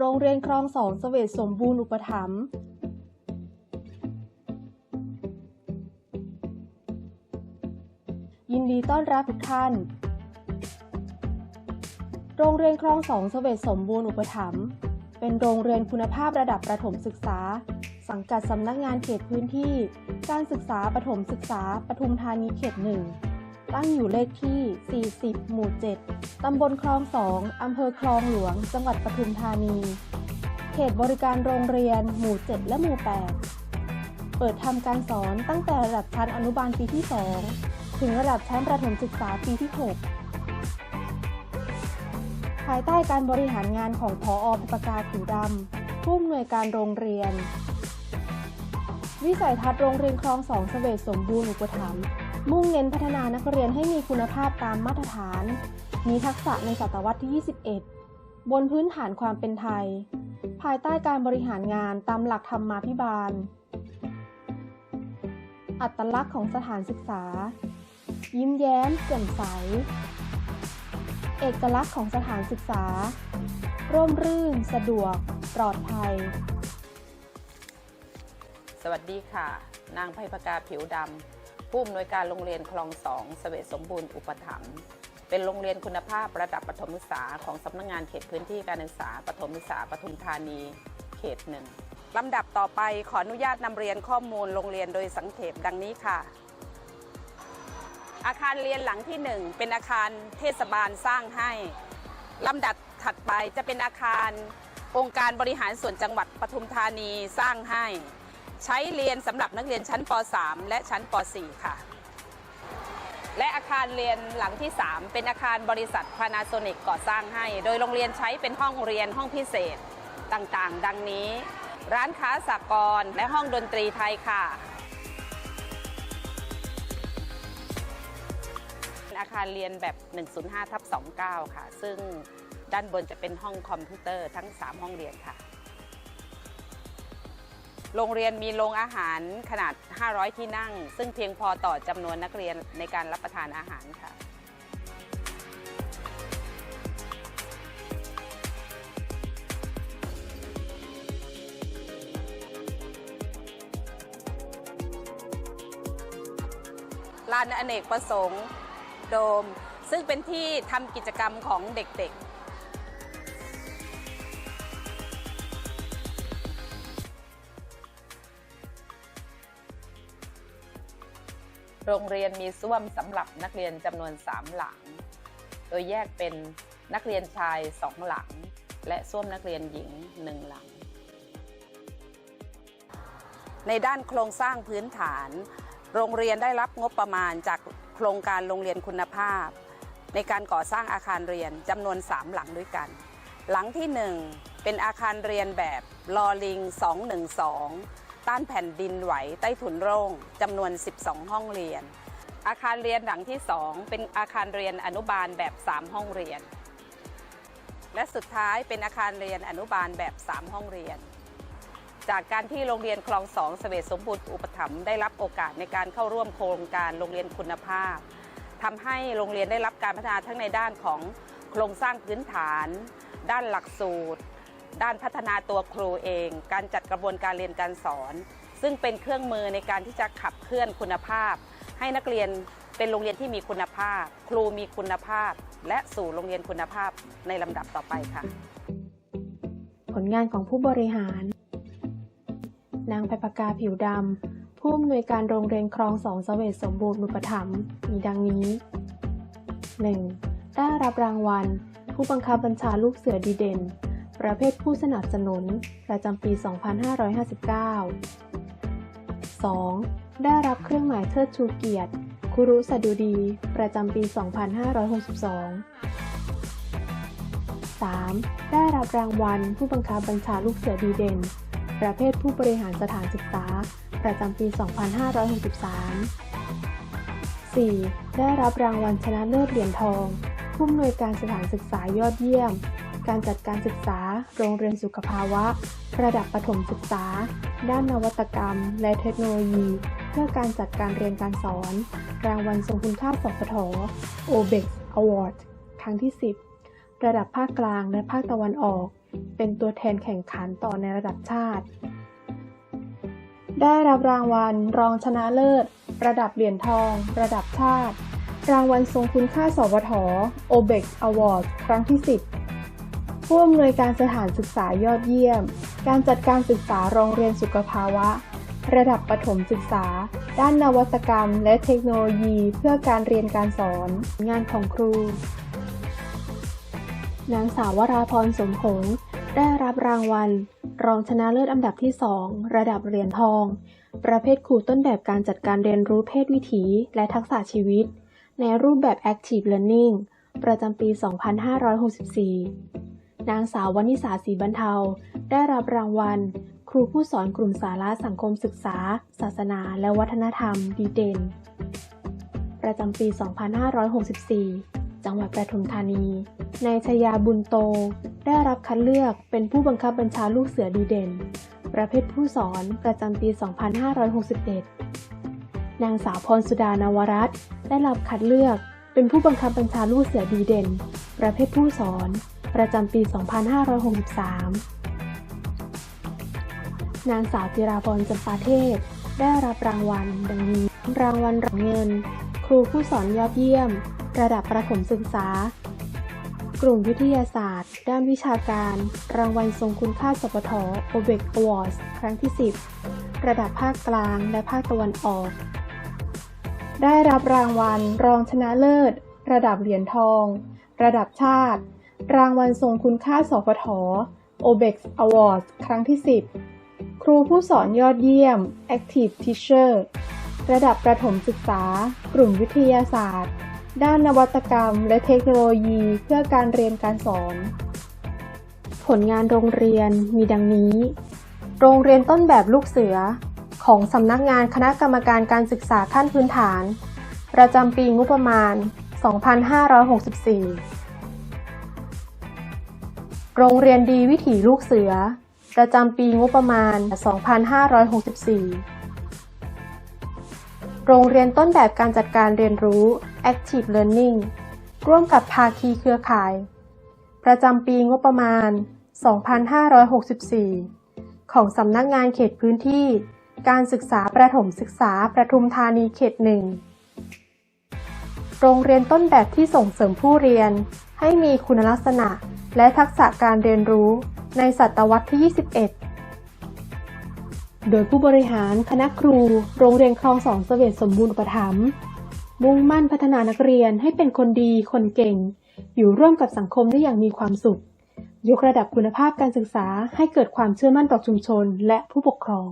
โรงเรียนคลองสองเสวตสมบูรณ์อุปถัมภ์ยินดีต้อนรับทุกท่าน โรงเรียนคลองสองเสวตสมบูรณ์อุปถัมภ์เป็นโรงเรียนคุณภาพระดับประถมศึกษา สังกัดสำนักงานเขตพื้นที่ การศึกษาประถมศึกษาปทุมธานีเขตหนึ่ง ตั้งอยู่เลขที่ 40 หมู่ 7 ตำบลคลองสองอำเภอคลองหลวง จังหวัดปทุมธานี เขตบริการโรงเรียน หมู่ 7 และหมู่ 8 เปิดทำการสอนตั้งแต่ระดับชั้นอนุบาลปีที่ 2 ถึงระดับชั้นประถมศึกษาปีที่ 6 ภายใต้การบริหารงานของพออปกาผิวดำผู้อำนวยการโรงเรียนวิสัยทัศน์โรงเรียนคลองสองเสวตสมบูรณ์อุปถัมภ์ มุ่งเน้นพัฒนานักเรียนให้มีคุณภาพตามมาตรฐาน มีทักษะในศตวรรษที่ 21 บนพื้นฐานความเป็นไทย ภายใต้การบริหารงานตามหลักธรรมาภิบาล อัตลักษณ์ของสถานศึกษา ยิ้มแย้มแจ่มใส เอกลักษณ์ของสถานศึกษา ร่มรื่น สะดวก ปลอดภัย สวัสดีค่ะ นางไพพกาผิวดำ ผู้อำนวยการโรงเรียนคลองสองเสวตสมบูรณ์อุปถัมภ์เป็นโรงเรียนคุณภาพระดับประถมศึกษาของสำนักงานเขตพื้นที่การศึกษาปฐมศึกษาปทุมธานีเขตหนึ่งลำดับต่อไปขออนุญาตนำเรียนข้อมูลโรงเรียนโดยสังเขปดังนี้ค่ะ อาคารเรียนหลังที่หนึ่งเป็นอาคารเทศบาลสร้างให้ลำดับถัดไปจะเป็นอาคารองค์การบริหารส่วนจังหวัดปทุมธานีสร้างให้ ใช้เรียนสำหรับนักเรียนชั้นป .3 และชั้นป .4 ค่ะ และอาคารเรียนหลังที่ 3 เป็นอาคารบริษัทพานาโซนิกก่อสร้างให้ โดยโรงเรียนใช้เป็นห้องเรียนห้องพิเศษต่างๆ ดังนี้ ร้านค้าสากลและห้องดนตรีไทยค่ะ อาคารเรียนแบบ 105ทับ29 ค่ะ ซึ่งด้านบนจะเป็นห้องคอมพิวเตอร์ทั้ง 3 ห้องเรียนค่ะ โรงเรียนมีโรงอาหารขนาด 500 ที่นั่ง ซึ่งเพียงพอต่อจำนวนนักเรียนในการรับประทานอาหารค่ะ ลานอเนกประสงค์โดม ซึ่งเป็นที่ทำกิจกรรมของเด็กๆ โรงเรียนมีส้วมสำหรับนักเรียนจำนวน 3 หลัง โดยแยกเป็นนักเรียนชาย 2 หลัง และส้วมนักเรียนหญิง 1 หลัง ในด้านโครงสร้างพื้นฐาน โรงเรียนได้รับงบประมาณจากโครงการโรงเรียนคุณภาพ ในการก่อสร้างอาคารเรียนจำนวน 3 หลังด้วยกัน หลังที่ 1 เป็นอาคารเรียนแบบลอลิง 212 ต้านแผ่นดินไหวใต้ถุนโร่งจำนวน 12 ห้องเรียน อาคารเรียนหลังที่ 2 เป็นอาคารเรียนอนุบาลแบบ 3 ห้องเรียน และสุดท้ายเป็นอาคารเรียนอนุบาลแบบ 3 ห้องเรียน จากการที่โรงเรียนคลองสองเสวตสมบูรณ์อุปถัมภ์ได้รับโอกาสในการเข้าร่วมโครงการโรงเรียนคุณภาพทำให้โรงเรียนได้รับการพัฒนาทั้งในด้านของโครงสร้างพื้นฐาน ด้านหลักสูตร ด้านพัฒนาตัวครูเอง การจัดกระบวนการเรียนการสอน ซึ่งเป็นเครื่องมือในการที่จะขับเคลื่อนคุณภาพ ให้นักเรียนเป็นโรงเรียนที่มีคุณภาพ ครูมีคุณภาพ และสู่โรงเรียนคุณภาพในลำดับต่อไปค่ะ ผลงานของผู้บริหาร นางไพปกาผิวดำผู้อำนวยการโรงเรียนคลองสองเสวตสมบูรณ์อุปถัมภ์มีดังนี้ 1. ได้รับรางวัล ผู้บังคับบัญชาลูกเสือดีเด่น ประเภทผู้สนับสนุน ประจำปี 2559 2. ได้รับเครื่องหมายเทิดชูเกียรติ คุรุสดุดี ประจำปี 2562 3. ได้รับรางวัลผู้บังคับบัญชาลูกเสือดีเด่น ประเภทผู้บริหารสถานศึกษา ประจำปี 2563 4. ได้รับรางวัลชนะเลิศเหรียญทอง ผู้อำนวยการสถานศึกษายอดเยี่ยม การจัดการศึกษา โรงเรียนสุขภาวะ ระดับประถมศึกษา ด้านนวัตกรรม และเทคโนโลยี เพื่อการจัดการเรียนการสอน รางวัลทรงคุณค่าสพท OBEX Award ครั้งที่ 10 ระดับภาคกลางและภาคตะวันออก เป็นตัวแทนแข่งขันต่อในระดับชาติ ได้รับรางวัลรองชนะเลิศ ระดับเหรียญทอง ระดับชาติ รางวัลทรงคุณค่าสวท OBEX Award ครั้งที่ 10 ผู้อำนวยการสถานศึกษายอดเยี่ยม การจัดการศึกษาโรงเรียนสุขภาวะ ระดับประถมศึกษา ด้านนวัตกรรม และเทคโนโลยีเพื่อการเรียนการสอน งานของครู นางสาววราพรสมหงษ์ได้รับรางวัล รองชนะเลิศอันดับที่ 2 ระดับเหรียญทอง ประเภทครูต้นแบบการจัดการเรียนรู้เพศวิถี และทักษะชีวิต ในรูปแบบ Active Learning ประจำปี 2564 นางสาววนิสาศีบรรเทา ได้รับรางวัล ครูผู้สอนกลุ่มสาระสังคมศึกษา ศาสนา และวัฒนธรรม ดีเด่น ประจำปี 2564 จังหวัดปทุมธานี นายชยาบุญโต ได้รับคัดเลือกเป็นผู้บังคับบัญชาลูกเสือดีเด่น ประเภทผู้สอนประจำปี 2561 นางสาวพรสุดานวรัตน์ได้รับคัดเลือกเป็นผู้บังคับบัญชาลูกเสือดีเด่น ประเภทผู้สอน ประจำปี 2563 นางสาวจิราพรจำปาเทพได้รับรางวัลดังนี้ รางวัลรียญเงิน ครูผู้สอนยอดเยี่ยม ระดับประถมศึกษา กลุ่มวิทยาศาสตร์ ด้านวิชาการ รางวัลทรงคุณค่าสปท OBEX Awards ครั้งที่ 10 ระดับภาคกลางและภาคตะวันออก ได้รับรางวัลรองชนะเลิศ ระดับเหรียญทอง ระดับชาติ รางวัลทรงคุณค่าสปท OBEX Awards ครั้งที่ 10 ครูผู้สอนยอดเยี่ยม Active Teacher ระดับประถมศึกษา กลุ่มวิทยาศาสตร์ ด้านนวัตกรรม และเทคโนโลยีเพื่อการเรียนการสอน ผลงานโรงเรียนมีดังนี้ โรงเรียนต้นแบบลูกเสือ ของสำนักงานคณะกรรมการการศึกษาขั้นพื้นฐาน ประจำปีงบประมาณ 2564 โรงเรียนดีวิถีลูกเสือ ประจำปีงบประมาณ 2564 โรงเรียนต้นแบบการจัดการเรียนรู้ Active Learning ร่วมกับภาคีเครือข่าย ประจำปีงบประมาณ 2564 ของสำนักงานเขตพื้นที่ การศึกษาประถมศึกษาประทุมธานีเขตหนึ่งโรงเรียนต้นแบบที่ส่งเสริมผู้เรียนให้มีคุณลักษณะ และทักษะการเรียนรู้ในศตวรรษที่ 21 โดยผู้บริหารคณะครู โรงเรียนคลองสองเสวตสมบูรณ์อุปถัมมุ่งมั่นพัฒนานักเรียนให้เป็นคนดี คนเก่ง อยู่ร่วมกับสังคมได้อย่างมีความสุข ยกระดับคุณภาพการศึกษาให้เกิดความเชื่อมั่นต่อชุมชนและผู้ปกครอง